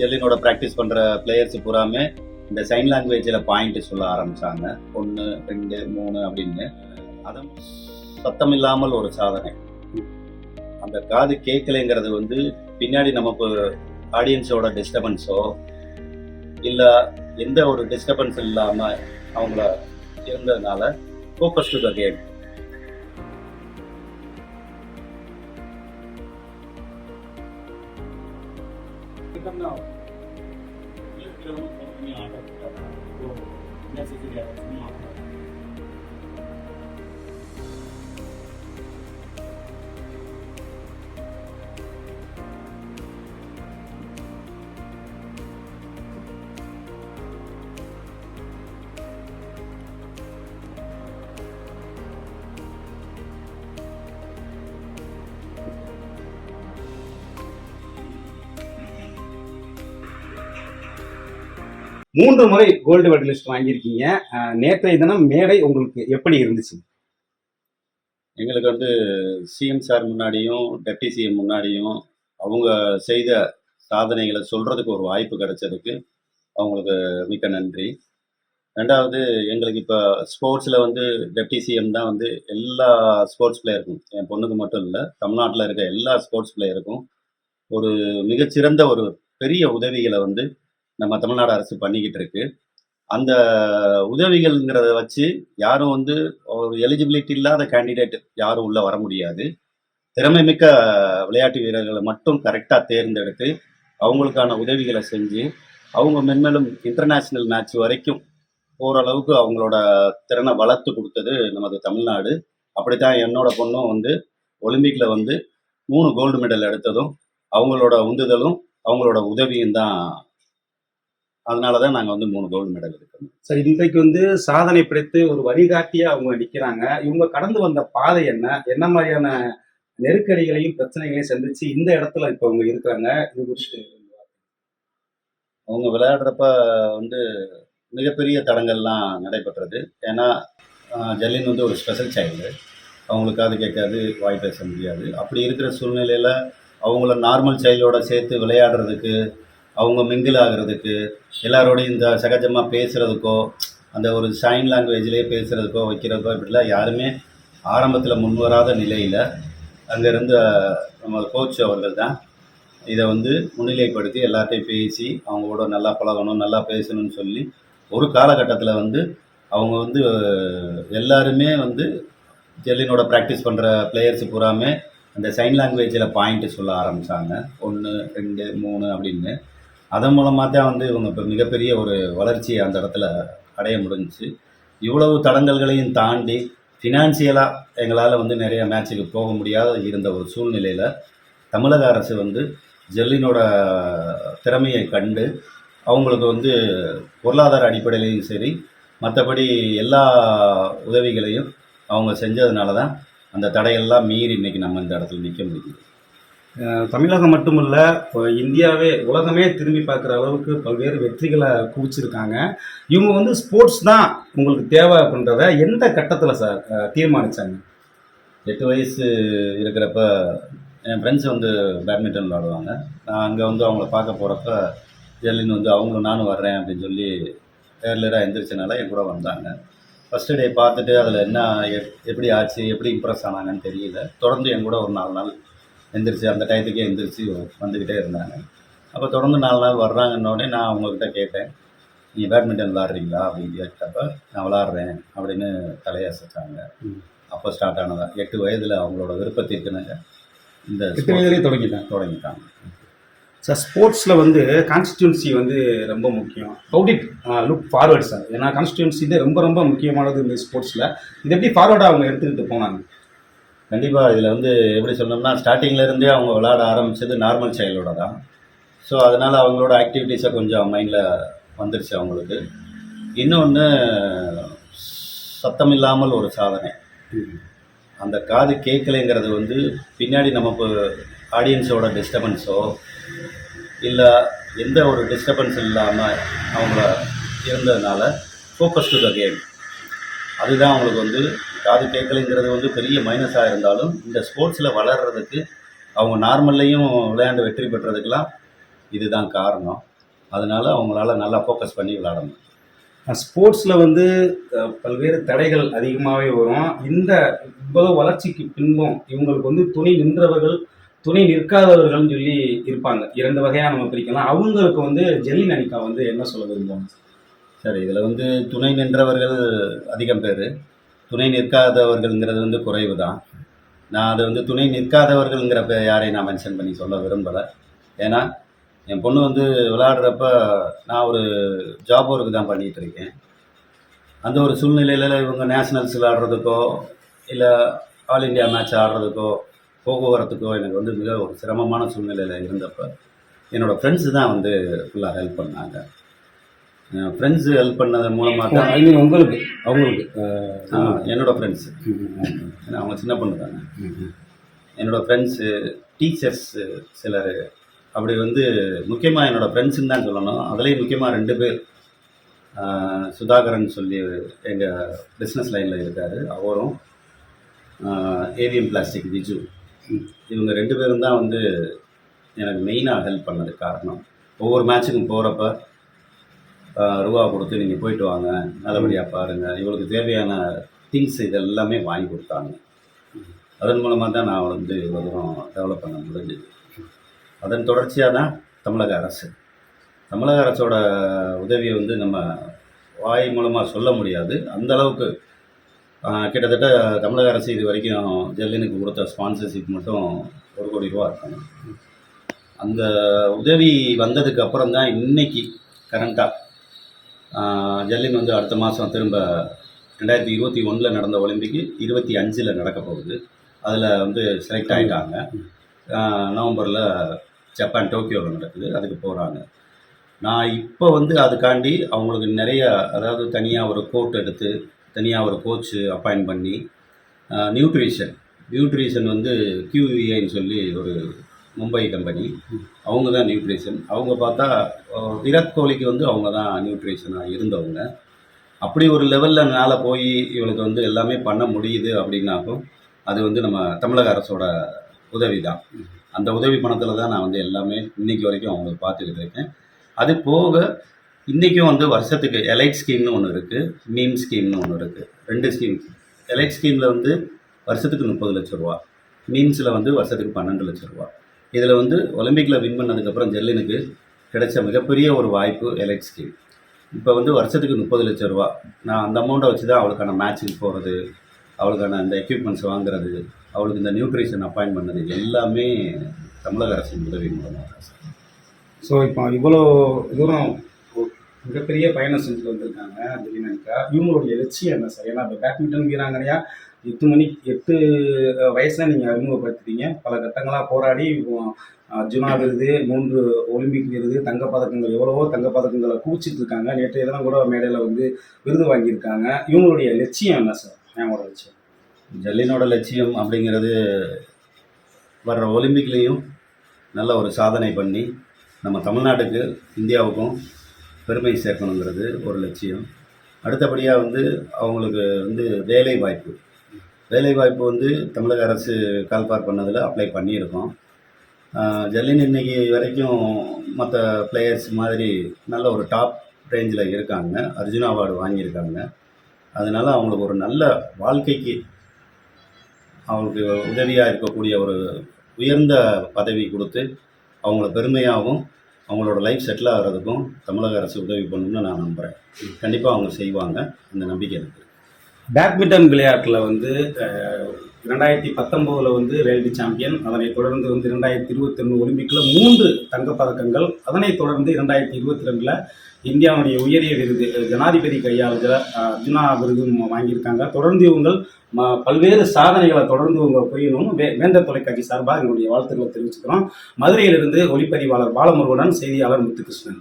ஜெல்லினோட practice பண்ணுற players பூராமே இந்த சைன் லாங்குவேஜில் பாயிண்ட் சொல்ல ஆரம்பித்தாங்க ஒன்று ரெண்டு மூணு அப்படின்னு. அதுவும் சத்தம் இல்லாமல் ஒரு சாதனை. அந்த காது கேட்கலைங்கிறது வந்து பின்னாடி நமக்கு ஆடியன்ஸோட டிஸ்டர்பன்ஸோ இல்லை எந்த ஒரு டிஸ்டர்பன்ஸ் இல்லாமல் அவங்கள இருந்ததுனால focus to the game Não. Eu não tenho nada. Eu necessitaria de uma மூன்று முறை கோல்டு மெடலிஸ்ட் வாங்கியிருக்கீங்க. நேற்றைய தினம் மேடை உங்களுக்கு எப்படி இருந்துச்சு? எங்களுக்கு வந்து சிஎம் சார் முன்னாடியும் டெப்டி சிஎம் முன்னாடியும் அவங்க செய்த சாதனைகளை சொல்கிறதுக்கு ஒரு வாய்ப்பு கிடைச்சதுக்கு அவங்களுக்கு மிக்க நன்றி. ரெண்டாவது எங்களுக்கு இப்போ ஸ்போர்ட்ஸில் வந்து டெப்டி சிஎம் தான் வந்து எல்லா ஸ்போர்ட்ஸ் பிளேயருக்கும் என் பொண்ணுக்கு மட்டும் இல்லை தமிழ்நாட்டில் இருக்க எல்லா ஸ்போர்ட்ஸ் பிளேயருக்கும் ஒரு மிகச்சிறந்த ஒரு பெரிய உதவிகளை வந்து நம்ம தமிழ்நாடு அரசு பண்ணிக்கிட்டு இருக்கு. அந்த உதவிகள்ங்கிறத வச்சு யாரும் வந்து ஒரு எலிஜிபிலிட்டி இல்லாத கேண்டிடேட் யாரும் உள்ளே வர முடியாது. திறமை மிக்க விளையாட்டு வீரர்களை மட்டும் கரெக்டாக தேர்ந்தெடுத்து அவங்களுக்கான உதவிகளை செஞ்சு அவங்க மென்மேலும் இன்டர்நேஷ்னல் மேட்ச் வரைக்கும் ஓரளவுக்கு அவங்களோட திறனை வளர்த்து கொடுத்தது நமது தமிழ்நாடு. அப்படித்தான் என்னோட பொண்ணும் வந்து ஒலிம்பிக்கில் வந்து மூணு கோல்டு மெடல் எடுத்ததும் அவங்களோட உந்துதலும் அவங்களோட உதவியும் தான் அதனால தான் நாங்கள் வந்து மூணு கோல்டு மெடல் எடுக்கணும் சார் இன்றைக்கு வந்து சாதனை படைத்து ஒரு வழிகாட்டியா அவங்க நிக்கிறாங்க. இவங்க கடந்து வந்த பாதை என்ன? என்ன மாதிரியான நெருக்கடிகளையும் பிரச்சனைகளையும் சந்திச்சு இந்த இடத்துல இப்ப அவங்க இருக்கிறாங்க? இது குறித்து அவங்க விளையாடுறப்ப வந்து மிகப்பெரிய தடங்கள்லாம் நடைபெற்றது. ஏன்னா ஜல்லின் வந்து ஒரு ஸ்பெஷல் சைல்டு அவங்களுக்கு காது கேட்காது வாய் பேச முடியாது. அப்படி இருக்கிற சூழ்நிலையில் அவங்கள நார்மல் சைல்டோட சேர்த்து விளையாடுறதுக்கு அவங்க மிங்கிள் ஆகிறதுக்கு எல்லாரோடையும் இந்த சகஜமாக பேசுகிறதுக்கோ அந்த ஒரு சைன் லாங்குவேஜ்லேயே பேசுகிறதுக்கோ வைக்கிறதுக்கோ இப்படிலாம் யாருமே ஆரம்பத்தில் முன்வராத நிலையில் அங்கே இருந்த நம்ம கோச் அவர்கள் தான் இதை வந்து முன்னிலைப்படுத்தி எல்லாத்தையும் பேசி அவங்களோட நல்லா பழகணும் நல்லா பேசணும்னு சொல்லி ஒரு காலகட்டத்தில் வந்து அவங்க வந்து எல்லாருமே வந்து ஜெல்லினோட ப்ராக்டிஸ் பண்ணுற பிளேயர்ஸ் பூராமே அந்த சைன் லாங்குவேஜில் பாயிண்ட்டு சொல்ல ஆரம்பித்தாங்க ஒன்று ரெண்டு மூணு அப்படின்னு. அதன் மூலமாக தான் வந்து இவங்க இப்போ மிகப்பெரிய ஒரு வளர்ச்சியை அந்த இடத்துல அடைய முடிஞ்சிச்சு. இவ்வளவு தடங்கல்களையும் தாண்டி ஃபினான்சியலாக எங்களால் வந்து நிறைய மேட்ச்சுக்கு போக முடியாத இருந்த ஒரு சூழ்நிலையில் தமிழக அரசு வந்து ஜெல்லினோட திறமையை கண்டு அவங்களுக்கு வந்து பொருளாதார அடிப்படையிலையும் சரி மற்றபடி எல்லா உதவிகளையும் அவங்க செஞ்சதுனால தான் அந்த தடையெல்லாம் மீறி இன்றைக்கி நம்ம இந்த இடத்துல நிற்க முடியுது. தமிழகம் மட்டுமல்ல இப்போ இந்தியாவே உலகமே திரும்பி பார்க்குற அளவுக்கு பல்வேறு வெற்றிகளை குவிச்சிருக்காங்க. இவங்க வந்து ஸ்போர்ட்ஸ் தான் உங்களுக்கு தேவை அப்படின்றத எந்த கட்டத்தில் சார் தீர்மானித்தாங்க தீர்மானிச்சாங்க? எட்டு வயசு இருக்கிறப்ப என் ஃப்ரெண்ட்ஸ் வந்து பேட்மிண்டன் விளாடுவாங்க நான் அங்கே வந்து அவங்கள பார்க்க போகிறப்ப ஜெர்லின் வந்து அவங்களும் நானும் வர்றேன் அப்படின்னு சொல்லி ஏர்லியராக எந்திரிச்சனால என் கூட வந்தாங்க. ஃபஸ்ட்டு டே பார்த்துட்டு அதில் என்ன எப்- எப்படி ஆச்சு எப்படி இம்ப்ரெஸ் ஆனாங்கன்னு தெரியல. தொடர்ந்து என் கூட ஒரு நாலு நாள் எந்திரிச்சு அந்த டயத்துக்கே எந்திரிச்சு வந்துக்கிட்டே இருந்தாங்க. அப்போ தொடர்ந்து நாலு நாள் வர்றாங்கன்னொடனே நான் அவங்கக்கிட்ட கேட்டேன் நீங்கள் பேட்மிண்டன் விளாட்றீங்களா? அப்படின்னு கேட்டப்ப நான் விளாட்றேன் அப்படின்னு தலையசைச்சாங்க. அப்போ ஸ்டார்ட் ஆனதா. எட்டு வயதில் அவங்களோட விருப்பத்திற்குனாங்க இந்த எட்டு தொடங்கிட்டாங்க? தொடங்கிட்டாங்க. சார் ஸ்போர்ட்ஸில் வந்து கான்ஸ்டியூன்சி வந்து ரொம்ப முக்கியம். ஹவு லுக் ஃபார்வர்ட் சார் ஏன்னா கான்ஸ்டியூன்சி ரொம்ப ரொம்ப முக்கியமானது இந்த ஸ்போர்ட்ஸில் இது எப்படி ஃபார்வர்டாக அவங்க எடுத்துக்கிட்டு போனாங்க? கண்டிப்பாக இதில் வந்து எப்படி சொன்னோம்னா ஸ்டார்டிங்ல இருந்தே அவங்க விளாட ஆரம்பிச்சது நார்மல் சைல்டோட தான். ஸோ அதனால் அவங்களோட ஆக்டிவிட்டீஸை கொஞ்சம் மைண்டில் வந்துருச்சு அவங்களுக்கு. இன்னொன்று சத்தம் இல்லாமல் ஒரு சாதனை. அந்த காது கேட்கலைங்கிறது வந்து பின்னாடி நமக்கு ஆடியன்ஸோட டிஸ்டர்பன்ஸோ இல்லை எந்த ஒரு டிஸ்டர்பன்ஸ் இல்லாமல் அவங்கள இருந்ததுனால ஃபோக்கஸ் டு த கேம் அதுதான் அவங்களுக்கு வந்து காது கேட்கலைங்கிறது வந்து பெரிய மைனஸாக இருந்தாலும் இந்த ஸ்போர்ட்ஸில் வளர்கிறதுக்கு அவங்க நார்மல்லையும் விளையாண்டு வெற்றி பெற்றதுக்கெல்லாம் இதுதான் காரணம். அதனால அவங்களால நல்லா ஃபோக்கஸ் பண்ணி விளையாட முடியும் ஸ்போர்ட்ஸில் வந்து பல்வேறு தடைகள் அதிகமாகவே வரும். இந்த இவ்வளவு வளர்ச்சிக்கு பின்பும் இவங்களுக்கு வந்து துணை நின்றவர்கள் துணை நிற்காதவர்கள்னு சொல்லி இருப்பாங்க. இரண்டு வகையாக நம்ம பிரிக்கலாம். அவங்களுக்கு வந்து ஜெல்லின் அனிகா வந்து என்ன சொல்ல விரும்புவாங்க? சரி இதில் வந்து துணை நின்றவர்கள் அதிகம் பேர். துணை நிற்காதவர்கள்ங்கிறது வந்து குறைவு தான் நான் அது வந்து துணை நிற்காதவர்கள்ங்கிறப்ப யாரையும் நான் மென்ஷன் பண்ணி சொல்ல விரும்பலை. ஏன்னா என் பொண்ணு வந்து விளையாடுறப்ப நான் ஒரு ஜாப் ஒர்க்கு தான் பண்ணிகிட்டு இருக்கேன் அந்த ஒரு சூழ்நிலையில் இவங்க நேஷ்னல்ஸ் விளாட்றதுக்கோ இல்லை ஆல் இந்தியா மேட்ச் ஆடுறதுக்கோ போக்குவரத்துக்கோ எனக்கு வந்து மிக ஒரு சிரமமான சூழ்நிலையில் இருந்தப்போ என்னோடய ஃப்ரெண்ட்ஸு தான் வந்து ஃபுல்லாக ஹெல்ப் பண்ணாங்க. ஃப்ரெண்ட்ஸு ஹெல்ப் பண்ணதன் மூலமாக தான் ஐ மீன் உங்களுக்கு. அவங்களுக்கு. அஹ், ஆ, என்னோட ஃப்ரெண்ட்ஸு ஏன்னா அவங்க சின்ன பொண்ணு தானே. என்னோட ஃப்ரெண்ட்ஸு டீச்சர்ஸு சிலர். அப்படி வந்து முக்கியமாக என்னோட ஃப்ரெண்ட்ஸுன்னு தான் சொல்லணும். அதுலேயும் முக்கியமாக ரெண்டு பேர். சுதாகரன் சொல்லி எங்கள் பிஸ்னஸ் லைனில் இருக்கார். அவரும் ஏவிஎம் பிளாஸ்டிக் விஜு. இவங்க ரெண்டு பேரும் தான் வந்து எனக்கு மெயினாக ஹெல்ப் பண்ணதுக்கு காரணம். ஒவ்வொரு மேட்ச்சுக்கும் போகிறப்ப ரூபா கொடுத்து நீங்கள் போயிட்டு வாங்க. நல்லபடியாக பாருங்கள் இவளுக்கு தேவையான திங்ஸ் இதெல்லாமே வாங்கி கொடுத்தாங்க. அதன் மூலமாக தான் நான் வந்து இவ்வளோ தூரம் டெவலப் பண்ண முடிஞ்சது. அதன் தொடர்ச்சியாக தான் தமிழக அரசு. தமிழக அரசோட உதவியை வந்து நம்ம வாய் மூலமாக சொல்ல முடியாது. அந்த அளவுக்கு கிட்டத்தட்ட தமிழக அரசு இது வரைக்கும் ஜெல்லினுக்கு கொடுத்த ஸ்பான்சர்ஷிப் மட்டும் ஒரு கோடி ரூபா இருக்காங்க. அந்த உதவி வந்ததுக்கு அப்புறம் தான் இன்னைக்கு கரண்ட்டாக ஜல்லின் வந்து அடுத்த மாதம் திரும்ப ரெண்டாயிரத்தி இருபத்தி ஒன்றில் நடந்த ஒலிம்பிக்கு இருபத்தி அஞ்சில் நடக்க போகுது. அதில் வந்து செலக்ட் ஆகிட்டாங்க நவம்பரில் ஜப்பான் டோக்கியோவில் நடக்குது. அதுக்கு போகிறாங்க நான் இப்போ வந்து அதுக்காண்டி அவங்களுக்கு நிறைய அதாவது தனியாக ஒரு கோட் எடுத்து தனியாக ஒரு கோச்சு அப்பாயின்ட் பண்ணி நியூட்ரிஷன் நியூட்ரிஷன் வந்து QVI-ன்னு சொல்லி ஒரு மும்பை கம்பெனி அவங்க தான் நியூட்ரிஷன் அவங்க பார்த்தா விராட் கோலிக்கு வந்து அவங்க தான் நியூட்ரிஷனாக இருந்தவங்க. அப்படி ஒரு லெவலில் மேலே போய் இவளுக்கு வந்து எல்லாமே பண்ண முடியுது அப்படின்னாக்கும் அது வந்து நம்ம தமிழக அரசோட உதவி தான் அந்த உதவி பணத்தில் தான் நான் வந்து எல்லாமே இன்னைக்கு வரைக்கும் அவங்களுக்கு பார்த்துக்கிட்டு இருக்கேன். அது போக இன்றைக்கும் வந்து வருஷத்துக்கு எலைட் ஸ்கீம்னு ஒன்று இருக்குது மீம் ஸ்கீம்னு ஒன்று இருக்குது ரெண்டு ஸ்கீம் எலைட் ஸ்கீமில் வந்து வருஷத்துக்கு முப்பது லட்ச ரூபா. மீம்ஸில் வந்து வருஷத்துக்கு பன்னெண்டு லட்ச ரூபா. இதில் வந்து ஒலிம்பிக்கில் வின் பண்ணதுக்கப்புறம் ஜெல்லினுக்கு கிடைச்ச மிகப்பெரிய ஒரு வாய்ப்பு எலைட் ஸ்கீம் இப்போ வந்து வருஷத்துக்கு முப்பது லட்ச ரூபா. நான் அந்த அமௌண்ட்டை வச்சு தான் அவளுக்கான மேட்ச்சுக்கு போகிறது அவளுக்கான அந்த எக்யூப்மெண்ட்ஸ் வாங்குறது அவளுக்கு இந்த நியூட்ரிஷன் அப்பாயின் பண்ணது எல்லாமே தமிழக அரசின் உதவி மூலமாக ஸோ இப்போ இவ்வளோ தூரம் மிகப்பெரிய பயணம் செஞ்சுட்டு வந்திருக்காங்க ஜெலினாக்கா இவங்களுடைய லட்சியம் என்ன சார்? ஏன்னா இப்போ பேட்மிண்டன் வீராங்கனையாக எட்டு மணிக்கு எட்டு வயசில் நீங்கள் அறிமுகப்படுத்திட்டீங்க. பல கட்டங்களாக போராடி அர்ஜுனா விருது மூன்று ஒலிம்பிக் விருது தங்கப்பதக்கங்கள் எவ்வளவோ தங்கப்பதக்கங்களை குவிச்சிட்டு இருக்காங்க. நேற்று இதெல்லாம் கூட மேடையில் வந்து விருது வாங்கியிருக்காங்க. இவங்களுடைய லட்சியம் என்ன சார்? என்னோட லட்சியம். ஜல்லினோட லட்சியம் அப்படிங்கிறது வர்ற ஒலிம்பிக்லேயும் நல்ல ஒரு சாதனை பண்ணி நம்ம தமிழ்நாட்டுக்கு இந்தியாவுக்கும் பெருமை சேர்க்கணுங்கிறது ஒரு லட்சியம். அடுத்தபடியாக வந்து அவங்களுக்கு வந்து வேலை வாய்ப்பு. வேலைவாய்ப்பு வந்து தமிழக அரசு கால்பார் பண்ணதில் அப்ளை பண்ணியிருக்கோம். ஜல்லின் இன்னைக்கு வரைக்கும் மற்ற பிளேயர்ஸ் மாதிரி நல்ல ஒரு டாப் ரேஞ்சில் இருக்காங்க. அர்ஜுனா அவார்டு வாங்கியிருக்காங்க. அதனால அவங்களுக்கு ஒரு நல்ல வாழ்க்கைக்கு அவங்களுக்கு உதவியாக இருக்கக்கூடிய ஒரு உயர்ந்த பதவி கொடுத்து அவங்கள பெருமையாகவும் அவங்களோட லைஃப் செட்டில் ஆகிறதுக்கும் தமிழக அரசு உதவி பண்ணணும்னு நான் நம்புகிறேன் கண்டிப்பாக அவங்க செய்வாங்க. அந்த நம்பிக்கை இருக்குது பேட்மிண்டன் விளையாட்டில் வந்து ரெண்டாயிரத்தி இரண்டாயிரத்தி பத்தொம்போதில் வந்து வேர்ல்டு சாம்பியன் அதனைத் தொடர்ந்து வந்து இரண்டாயிரத்தி இருபத்தி ரெண்டு ஒலிம்பிக்கில் மூன்று தங்கப்பதக்கங்கள் அதனைத் தொடர்ந்து இரண்டாயிரத்தி இருபத்தி ரெண்டில் இந்தியாவுடைய உயரிய விருது ஜனாதிபதி கையாளுகிற அர்ஜுனா விருதும் வாங்கியிருக்காங்க. தொடர்ந்து இவங்கள் ம- பல்வேறு சாதனைகளை தொடர்ந்து இவங்க புரியணும்னு வே வேந்த தொலைக்காட்சி சார்பாக எங்களுடைய வாழ்த்துக்களை தெரிவிச்சுக்கிறோம். மதுரையிலிருந்து ஒளிப்பதிவாளர் பாலமுருகனுடன் செய்தியாளர் முத்துகிருஷ்ணன்.